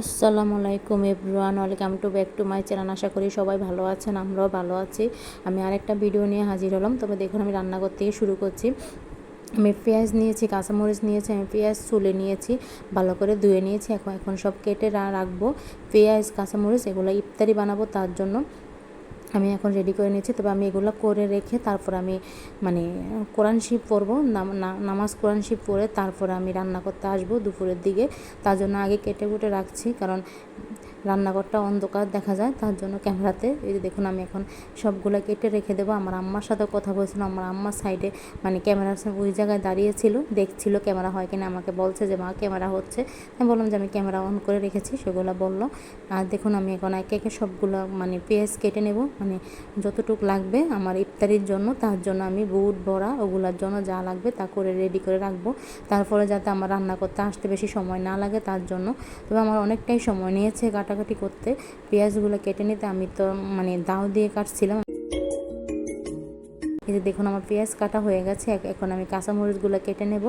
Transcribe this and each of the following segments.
আসসালামু আলাইকুম everyone, welcome to back to my channel. আশা করি সবাই ভালো আছেন, আমরাও ভালো আছি। আমি আরেকটা ভিডিও নিয়ে হাজির হলাম। তবে দেখুন, আমি রান্না করতে শুরু করছি। আমি পেঁয়াজ নিয়েছি, কাঁচামরিচ নিয়েছি, আমি পেঁয়াজ চুলে নিয়েছি, ভালো করে ধুয়ে নিয়েছি। এখন এখন সব কেটে রাখব। পেঁয়াজ, কাঁচামরিচ, এগুলো ইফতারি বানাবো তার জন্য। আমি এখন রেডি করে নিয়েছি। তবে আমি এগুলো করে রেখে তারপর আমি মানে কোরআন শিব পড়ব নামাজ কোরআন শিব পড়ে তারপরে আমি রান্না করতে আসব দুপুরের দিকে। তার জন্য আগে কেটে কুটে রাখছি, কারণ রান্নাঘরটা অন্ধকার দেখা যায়, তার জন্য ক্যামেরাতে। এই যে দেখুন, আমি এখন সবগুলো কেটে রেখে দেবো। আমার আম্মার সাথে কথা বলছিলাম আমার আম্মার সাইডে মানে ক্যামেরার ওই জায়গায় দাঁড়িয়েছিল দেখছিল ক্যামেরা হয় কিনা, আমাকে বলছে যে, মা, ক্যামেরা হচ্ছে। আমি বললাম যে, আমি ক্যামেরা অন করে রেখেছি, সেগুলো বলল। আর দেখুন, আমি এখন একে একে সবগুলো মানে পেঁয়াজ কেটে নেব। মানে যতটুক লাগবে আমার ইফতারির জন্য, তার জন্য আমি বুট, বড়া ওগুলোর জন্য যা লাগবে তা করে রেডি করে রাখব। তারপরে যাতে আমার রান্না করতে আসতে বেশি সময় না লাগে, তার জন্য। তবে আমার অনেকটাই সময় নিয়েছে কাটাকাটি করতে পেঁয়াজগুলো কেটে নিতে আমি তো মানে দাও দিয়ে কাটছিলাম এই যে দেখুন আমার পেঁয়াজ কাটা হয়ে গেছে এখন আমি কাঁচামরিচগুলো কেটে নেব।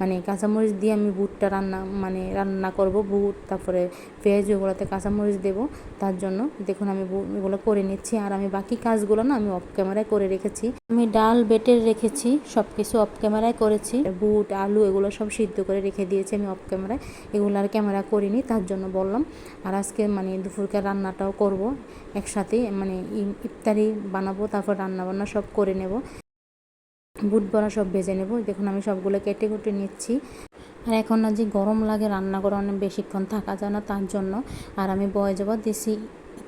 মানে কাঁচামরিচ দিয়ে আমি বুটটা রান্না মানে রান্না করব বুট, তারপরে পেঁয়াজ ওগুলোতে কাঁচামরিচ দেব। তার জন্য দেখুন আমি এগুলো করে নিচ্ছি। আর আমি বাকি কাজগুলো না আমি অফ ক্যামেরায় করে রেখেছি। আমি ডাল বেটে রেখেছি সব কিছু অফ ক্যামেরায় করেছি। বুট, আলু এগুলো সব সিদ্ধ করে রেখে দিয়েছি আমি অফ ক্যামেরায় এগুলো আর ক্যামেরা করিনি, তার জন্য বললাম। আর আজকে মানে দুপুরকার রান্নাটাও করব একসাথে মানে ইফতারি বানাবো, তারপর রান্না বান্না সব করে নেব। বুট বড়া সব ভেজে নেব। দেখুন, আমি সবগুলো কেটে কুটে নিচ্ছি। আর এখন না যে গরম লাগে রান্না করে অনেক বেশিক্ষণ থাকা যায় না, তার জন্য। আর আমি বয়ে যাব দেশি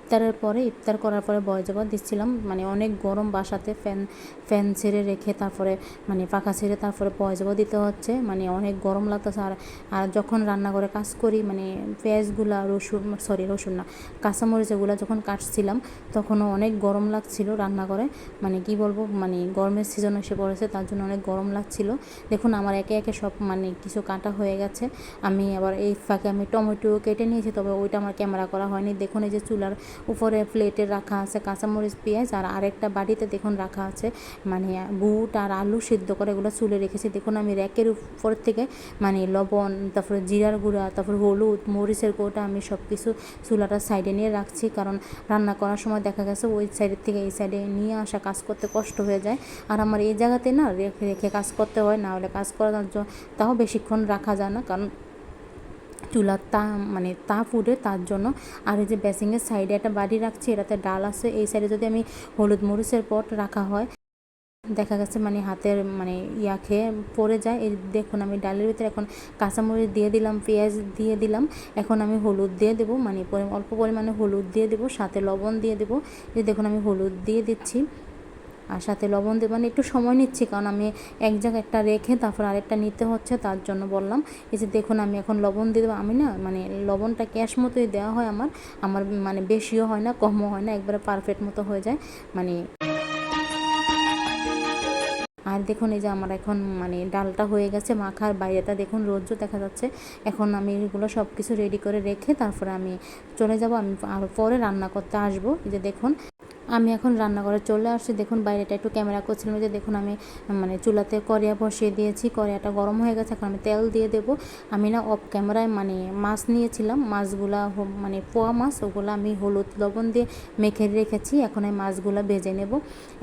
ইফতারের পরে, ইফতার করার পরে বয়জাবাদ দিচ্ছিলাম মানে অনেক গরম বাসাতে ফ্যান ফ্যান ছেড়ে রেখে তারপরে মানে পাখা ছেড়ে তারপরে বয়জাবাদ দিতে হচ্ছে মানে অনেক গরম লাগতেছে। আর আর যখন রান্না করে কাজ করি মানে পেঁয়াজগুলা, রসুন সরি রসুন না কাঁচামরিচ এগুলো যখন কাটছিলাম, তখনও অনেক গরম লাগছিল রান্না করে মানে কি বলব মানে গরমের সিজন এসে পড়েছে, তার জন্য অনেক গরম লাগছিল। দেখুন, আমার একে একে সব মানে কিছু কাটা হয়ে গেছে। আমি আবার এই ফাঁকে আমি টমেটো কেটে নিয়েছি, তবে ওইটা আমার ক্যামেরা করা হয়নি। দেখুন, এই যে চুলার উপরে প্লেটে রাখা আছে, কাঁচামরিচ, পেঁয়াজ আর আরেকটা বাড়িতে দেখুন রাখা আছে মানে বুট আর আলু সিদ্ধ করে এগুলো চুলে রেখেছি। দেখুন আমি র্যাকের উপর থেকে মানে লবণ, তারপরে জিরার গুঁড়া, তারপরে হলুদ, মরিচের গোটা আমি সব কিছু চুলাটার সাইডে নিয়ে রাখছি। কারণ রান্না করার সময় দেখা গেছে ওই সাইডের থেকে এই সাইডে নিয়ে আসা কাজ করতে কষ্ট হয়ে যায়। আর আমার এই জায়গাতে না রেখে রেখে কাজ করতে হয়, না হলে কাজ করার জন্য তাও বেশিক্ষণ রাখা যায় না। কারণ চুলার তা মানে তাপ উঠে তার জন্য। আর এই যে বেসিংয়ের সাইডে একটা বাড়ি রাখছি, এটাতে ডাল আছে। এই সাইডে যদি আমি হলুদ মরিচের পট রাখা হয়, দেখা গেছে মানে হাতের মানে ইয়া খেয়ে পড়ে যায়। এই দেখুন আমি ডালের ভিতরে এখন কাঁচামরিচ দিয়ে দিলাম, পেঁয়াজ দিয়ে দিলাম। এখন আমি হলুদ দিয়ে দেবো মানে অল্প পরিমাণে হলুদ দিয়ে দেবো, সাথে লবণ দিয়ে দেবো। এই দেখুন আমি হলুদ দিয়ে দিচ্ছি। আর সাথে লবণ দেবো মানে একটু সময় নিচ্ছি, কারণ আমি এক জায়গায় একটা রেখে তারপর আরেকটা নিতে হচ্ছে, তার জন্য বললাম। এই যে দেখুন, আমি এখন লবণ দিয়ে দেবো, আমি না মানে লবণটা ক্যাশ মতোই দেওয়া হয় আমার আমার মানে বেশিও হয় না, কমও হয় না, একবারে পারফেক্ট মতো হয়ে যায় মানে। আর দেখুন, এই যে আমার এখন মানে ডালটা হয়ে গেছে মাখার বাইরেটা, দেখুন রোদ্র দেখা যাচ্ছে। এখন আমি এগুলো সব কিছু রেডি করে রেখে তারপরে আমি চলে যাব, আমি আর পরে রান্না করতে আসব, এই যে দেখুন। আমি এখন রান্না করে চলে আসছি। দেখুন, বাইরেটা একটু ক্যামেরা করছিলাম যে, দেখুন আমি মানে চুলাতে করিয়া বসিয়ে দিয়েছি। করিয়াটা গরম হয়ে গেছে, এখন আমি তেল দিয়ে দেবো। আমি না অফ ক্যামেরায় মানে মাছ নিয়েছিলাম। মাছগুলা মানে পোয়া মাছ, ওগুলো আমি হলুদ লবণ দিয়ে মেখে রেখেছি। এখন এই মাছগুলো ভেজে নেব।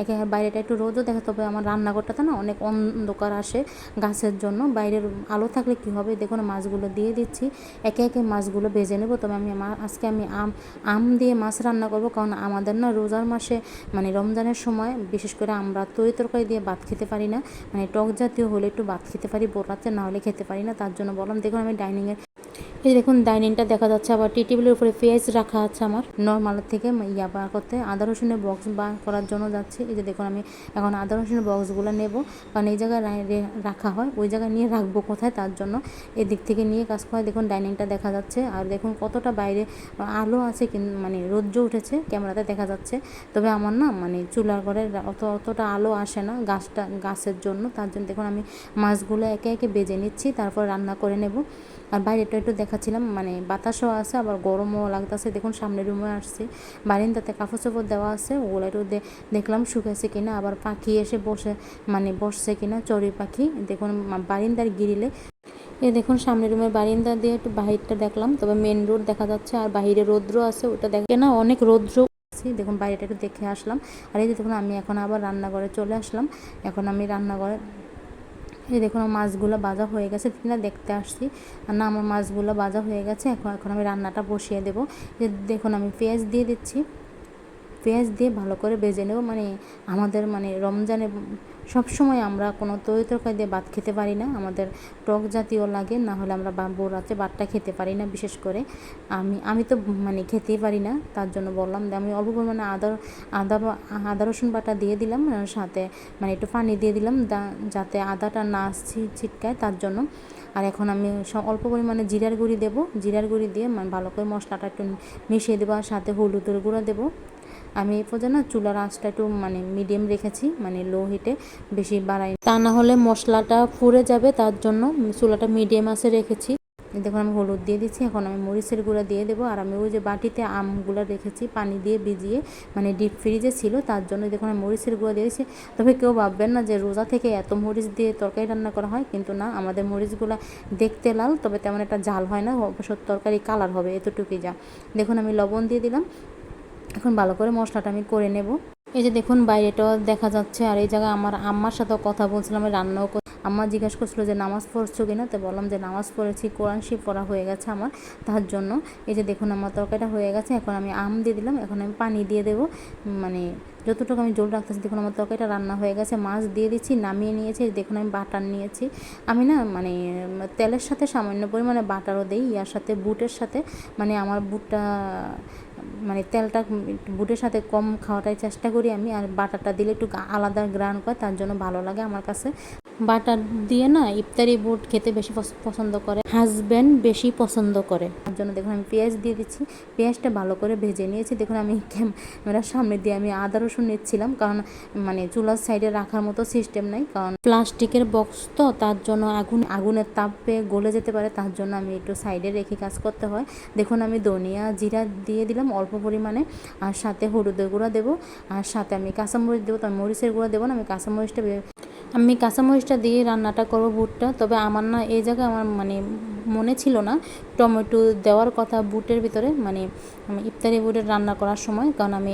একে বাইরেটা একটু রোদও দেখা, তবে আমার রান্নাঘরটাতে না অনেক অন্ধকার আসে গাছের জন্য। বাইরের আলো থাকলে কী হবে? দেখুন, মাছগুলো দিয়ে দিচ্ছি। একে একে মাছগুলো ভেজে নেব। তবে আমি আজকে আমি আম আম দিয়ে মাছ রান্না করব। কারণ আমাদের না রোজার মাসে মানে রমজানের সময়, বিশেষ করে আমরা তরি তরকারি দিয়ে ভাত খেতে পারি না। মানে টক জাতীয় হলে একটু ভাত খেতে পারি বোরাতে না হলে খেতে পারি না, তার জন্য বললাম, দেখুন আমি ডাইনিংয়ের এই দেখুন, ডাইনিংটা দেখা যাচ্ছে। আবার টি টেবিলের উপরে পেঁয়াজ রাখা আছে আমার। নর্মাল থেকে ইয়া বার করতে। আদা রসুনের বক্স বার করার জন্য যাচ্ছে। এই যে দেখুন, আমি এখন আদা রসুনের বক্সগুলো নেব। কারণ এই জায়গায় রাখা হয়। ওই জায়গায় নিয়ে রাখব কোথায়? তার জন্য এদিক থেকে নিয়ে কাজ করা দেখুন, ডাইনিংটা দেখা যাচ্ছে। আর দেখুন, কতটা বাইরে আলো আছে মানে রোদ্র উঠেছে ক্যামেরাতে দেখা যাচ্ছে। তবে আমার না মানে চুলার ঘরে অত অতটা আলো আসে না গাছটা, গাছের জন্য। তার জন্য দেখুন, আমি মাছগুলো একে একে বেজে নিচ্ছি। তারপর রান্না করে নেব। আর বাইরেটা একটু দেখাচ্ছিলাম মানে বাতাসও আছে, আবার গরমও লাগতেছে। দেখুন সামনের রুমে আসছি, বারিন্দাতে কাপড় চোপড় দেওয়া আছে, ওগুলো একটু দেখলাম শুকেছে কিনা, আবার পাখি এসে বসে মানে বসছে কিনা চড়ি পাখি। দেখুন বারিন্দার গিরিলে। এ দেখুন সামনের রুমের বারিন্দা দিয়ে একটু বাহিরটা দেখলাম, তবে মেন রোড দেখা যাচ্ছে, আর বাহিরে রৌদ্র আছে, ওটা দেখে না অনেক রৌদ্র আছে। দেখুন, বাইরেটা একটু দেখে আসলাম। আর এই যে দেখুন, আমি এখন আবার রান্নাঘরে চলে আসলাম। এখন আমি রান্নাঘরে এই দেখুন, আমার মাছগুলো বাজা হয়ে গেছে। কিনা দেখতে আসছি। আর না, আমার মাছগুলো বাজা হয়ে গেছে। এখন এখন আমি রান্নাটা বসিয়ে দেবো। দেখুন, আমি পেঁয়াজ দিয়ে দিচ্ছি। পেঁয়াজ দিয়ে ভালো করে ভেজে নেব। মানে আমাদের মানে রমজানে সব সময় আমরা কোনো তরি তরকারি দিয়ে ভাত খেতে পারি না। আমাদের টক জাতীয় লাগে, না হলে আমরা বা বউ রাতে ভাতটা খেতে পারি না বিশেষ করে। আমি আমি তো মানে খেতেই পারি না, তার জন্য বললাম আমি অল্প পরিমাণে আদা আদা আদা রসুন বাটা দিয়ে দিলাম সাথে মানে একটু পানি দিয়ে দিলাম যাতে আদাটা না ছিটকায় তার জন্য। আর এখন আমি অল্প পরিমাণে জিরার গুঁড়ি দেবো। জিরার গুঁড়ি দিয়ে মানে ভালো করে মশলাটা একটু মিশিয়ে দেবো, আর সাথে হলুদের গুঁড়ো দেবো। আমি এই পর্যন্ত চুলার আঁচটা একটু মানে মিডিয়াম রেখেছি মানে লো হিটে বেশি বাড়াই তা না হলে মশলাটা ফুরে যাবে, তার জন্য চুলাটা মিডিয়াম আঁচে রেখেছি। দেখুন, আমি হলুদ দিয়ে দিচ্ছি, এখন আমি মরিচের গুঁড়া দিয়ে দেবো। আর আমি ওই যে বাটিতে আমগুলো রেখেছি, পানি দিয়ে ভিজিয়ে মানে ডিপ ফ্রিজে ছিল, তার জন্য দেখুন, আমি মরিচের গুঁড়া দিয়েছি তবে কেউ ভাববেন না যে রোজা থেকে এত মরিচ দিয়ে তরকারি রান্না করা হয়, কিন্তু না, আমাদের মরিচগুলো দেখতে লাল, তবে তেমন একটা ঝাল হয় না, অবশ্য তরকারি কালার হবে, এতটুকুই যা। দেখুন, আমি লবণ দিয়ে দিলাম। এখন ভালো করে মশলাটা আমি করে নেব। এই যে দেখুন, বাইরেটাও দেখা যাচ্ছে, আর এই জায়গায় আমার আম্মার সাথেও কথা বলছিলাম, আমি রান্নাও আম্মা জিজ্ঞাসা করছিল যে, নামাজ পড়ছো কিনা তো বললাম যে, নামাজ পড়েছি, কোরআন শিব পড়া হয়ে গেছে আমার তার জন্য। এই যে দেখুন, আমার তরকারিটা হয়ে গেছে, এখন আমি আম দিয়ে দিলাম, এখন আমি পানি দিয়ে দেবো। মানে যতটুকু আমি জল রাখতেছি, দেখুন, আমার তরকারিটা রান্না হয়ে গেছে, মাছ দিয়ে দিচ্ছি, নামিয়ে নিয়েছি, দেখুন, আমি বাটার নিয়েছি। আমি না মানে তেলের সাথে সামান্য পরিমাণে বাটারও দিই, ইয়ার সাথে, বুটের সাথে মানে আমার বুটটা মানে তেলটা বুটের সাথে কম খাওয়াটাই চেষ্টা করি আমি, আর বাটারটা দিলে একটু আলাদা গ্রান করে তার জন্য ভালো লাগে আমার কাছে। বাটার দিয়ে না ইফতারি বুট খেতে বেশি পছ- পছন্দ করে। হাজব্যান্ড বেশি পছন্দ করে। তার জন্য দেখুন আমি পেঁয়াজ দিয়ে দিচ্ছি। পেঁয়াজটা ভালো করে ভেজে নিয়েছি। দেখুন আমি ক্যামেরার সামনে দিয়ে আমি আদা রসুন নিচ্ছিলাম। কারণ মানে চুলার সাইডে রাখার মতো সিস্টেম নাই। কারণ প্লাস্টিকের বক্স তো, তার জন্য আগুন, আগুনের তাপে গলে যেতে পারে। তার জন্য আমি একটু সাইডে রেখে কাজ করতে হয়। দেখুন আমি ধনিয়া জিরা দিয়ে দিলাম অল্প পরিমাণে। আর সাথে হলুদের গুঁড়া দেবো। আর সাথে আমি কাঁচামরিচ দেবো। তার মরিচের গুঁড়া দেবো না। আমি কাঁচামরিচটা আমি কাঁচামরিচটা দিয়ে রান্নাটা করব বুটটা তবে আমার না এই জায়গায় আমার মানে মনে ছিল না। টমেটো দেওয়ার কথা বুটের ভিতরে মানে ইফতারি বুটের রান্না করার সময়, কারণ আমি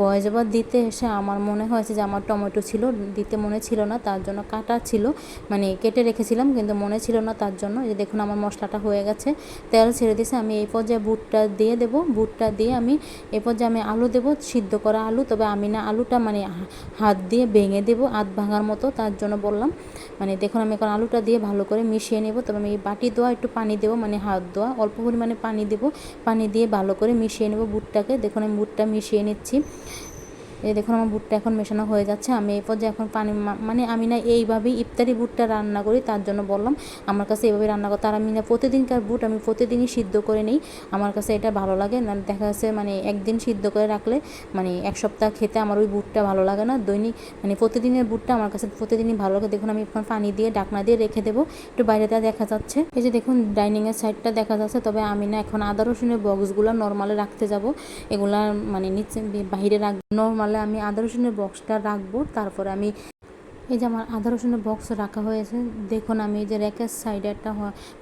বয়স আবার দিতে এসে আমার মনে হয়েছে যে আমার টমেটো ছিল, দিতে মনে ছিল না, তার জন্য কাটা ছিল মানে কেটে রেখেছিলাম, কিন্তু মনে ছিল না তার জন্য। যে দেখুন আমার মশলাটা হয়ে গেছে, তেল ছেড়ে দিয়েছে, আমি এই পর্যায়ে বুটটা দিয়ে দেবো, বুটটা দিয়ে আমি এই পর্যায়ে আমি আলু দেবো, সিদ্ধ করা আলু, তবে আমি না আলুটা মানে হাত দিয়ে ভেঙে দেবো আধ ভাঙার মতো, তার জন্য বললাম। মানে দেখুন আমি এখন আলুটা দিয়ে ভালো করে মিশিয়ে নেব, তবে আমি এই বাটি দেওয়া একটু পানি দেবো মানে হাত দেওয়া অল্প পরিমাণে পানি দেবো। পানি দিয়ে ভালো করে মিশিয়ে নেব বুটটাকে। দেখুন, আমি বুটটা মিশিয়ে নিচ্ছি। এই দেখুন আমার বুটটা এখন মেশানো হয়ে যাচ্ছে। আমি এই পর্যায়ে এখন পানি মানে আমি না এইভাবেই ইফতারি বুটটা রান্না করি, তার জন্য বললাম আমার কাছে এইভাবে রান্না করতে। আর আমি না প্রতিদিনকার বুট আমি প্রতিদিনই সিদ্ধ করে নিই। আমার কাছে এটা ভালো লাগে, না, দেখা যাচ্ছে মানে একদিন সিদ্ধ করে রাখলে মানে এক সপ্তাহ খেতে আমার ওই বুটটা ভালো লাগে না। দৈনিক মানে প্রতিদিনের বুটটা আমার কাছে প্রতিদিনই ভালো লাগে। দেখুন আমি এখন পানি দিয়ে ডাকনা দিয়ে রেখে দেবো, একটু বাইরেটা দেখা যাচ্ছে। এই যে দেখুন ডাইনিংয়ের সাইডটা দেখা যাচ্ছে, তবে আমি না এখন আদা রসুনের বক্সগুলো নর্মালে রাখতে যাব। এগুলা মানে নিচে বাইরে রাখ নর্মালে আমি আদা রসুনের বক্সটা রাখব। তারপরে আমি এই যে আমার আদা রসুনের বক্স রাখা হয়েছে, দেখুন আমি এই যে র্যাকের সাইডে একটা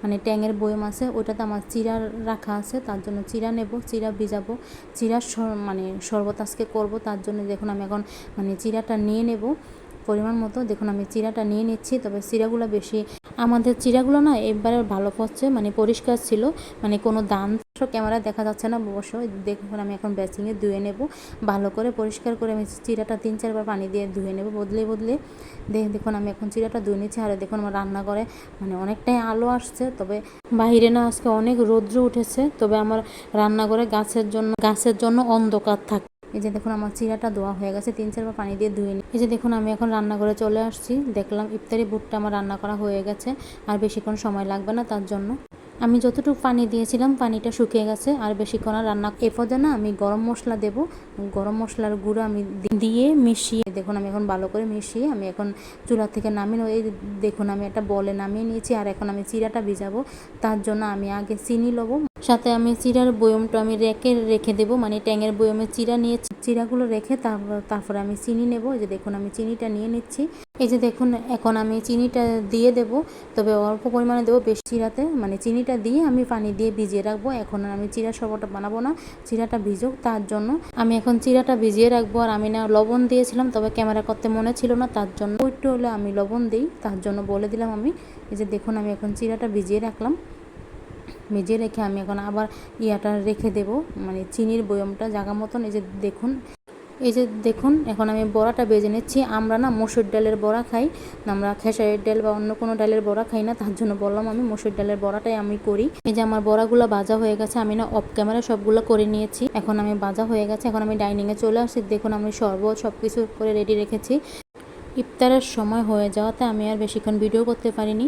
মানে ট্যাঙের বয়ম আছে ওটাতে আমার চিরা রাখা আছে, তার জন্য চিরা নেব, চিরা ভিজাবো চিরা মানে শরবত আজকে করব, তার জন্য দেখুন আমি এখন মানে চিরাটা নিয়ে নেব। পরিমাণ মতো। দেখুন, আমি চিরাটা নিয়ে নিচ্ছি, তবে চিরাগুলো বেশি। আমাদের চিরাগুলো না এবারে ভালো পড়ছে মানে পরিষ্কার ছিল। মানে কোনো দান ক্যামেরা দেখা যাচ্ছে না, অবশ্য। দেখুন, আমি এখন ব্যাচিংয়ে ধুয়ে নেব। ভালো করে পরিষ্কার করে আমি চিরাটা তিন, চারবার পানি দিয়ে ধুয়ে নেব, বদলে বদলে। দেখ দেখুন, আমি এখন চিরাটা ধুয়ে নিচ্ছি। আর দেখুন, আমার রান্না করে মানে অনেকটাই আলো আসছে, তবে বাইরে না আজকে অনেক রৌদ্র উঠেছে। তবে আমার রান্নাঘরে গাছের জন্য গাছের জন্য অন্ধকার থাকে এই যে দেখুন আমার চিরাটা ধোয়া হয়ে গেছে, তিন চারবার পানি দিয়ে ধুয়ে নিই এই যে দেখুন আমি এখন রান্নাঘরে চলে আসছি, দেখলাম ইফতারি বুটটা আমার রান্না করা হয়ে গেছে, আর বেশিক্ষণ সময় লাগবে না তার জন্য। আমি যতটুকু পানি দিয়েছিলাম, পানিটা শুকিয়ে গেছে, আর বেশিক্ষণ আর রান্না এ পর্যায়ে না আমি গরম মশলা দেব, গরম মশলার গুঁড়ো আমি দিয়ে মিশিয়ে, দেখুন আমি এখন ভালো করে মিশিয়ে আমি এখন চুলা থেকে নামিয়ে এই দেখুন আমি একটা বলে নামিয়ে নিয়েছি, আর এখন আমি চিরাটা ভিজাবো, তার জন্য আমি আগে চিনি লবো সাথে আমি চিরার বয়মটা আমি রেখে রেখে দেবো। মানে ট্যাঙের বয়মে চিরা নিয়ে চিরাগুলো রেখে তারপর আমি চিনি নেব। যে দেখুন, আমি চিনিটা নিয়ে নিচ্ছি। এই যে দেখুন, এখন আমি চিনিটা দিয়ে দেব। তবে অল্প পরিমাণে দেবো বেশি চিরাতে। মানে চিনিটা দিয়ে আমি পানি দিয়ে ভিজিয়ে রাখব। এখন আমি চিরা শরবতটা বানাবো না। চিরাটা ভিজুক, তার জন্য আমি এখন চিরাটা ভিজিয়ে রাখব। আর আমি না লবণ দিয়েছিলাম, তবে ক্যামেরা করতে মনে ছিল না, তার জন্য একটু হলে আমি লবণ দিই, তার জন্য বলে দিলাম আমি। এই যে দেখুন, আমি এখন চিরাটা ভিজিয়ে রাখলাম। ভিজিয়ে রেখে আমি এখন আবার ইয়াটা রেখে দেব। মানে চিনির বয়মটা জাগা মতন, এই যে দেখুন। এই যে দেখুন, এখন আমি বড়াটা বেজে নিচ্ছি। আমরা না মসুর ডালের বড়া খাই, আমরা খেসারির ডাল বা অন্য কোনো ডালের বড়া খাই না, তার জন্য বললাম আমি মসুর ডালের বড়াটাই আমি করি। এই যে আমার বড়াগুলো ভাজা হয়ে গেছে, আমি না অফ ক্যামেরা সবগুলো করে নিয়েছি। এখন আমি ভাজা হয়ে গেছে, এখন আমি ডাইনিংয়ে চলে আসছি। দেখুন, আমি শরবত সব কিছু করে রেডি রেখেছি। ইফতারের সময় হয়ে যাওয়াতে আমি আর বেশিক্ষণ ভিডিও করতে পারিনি।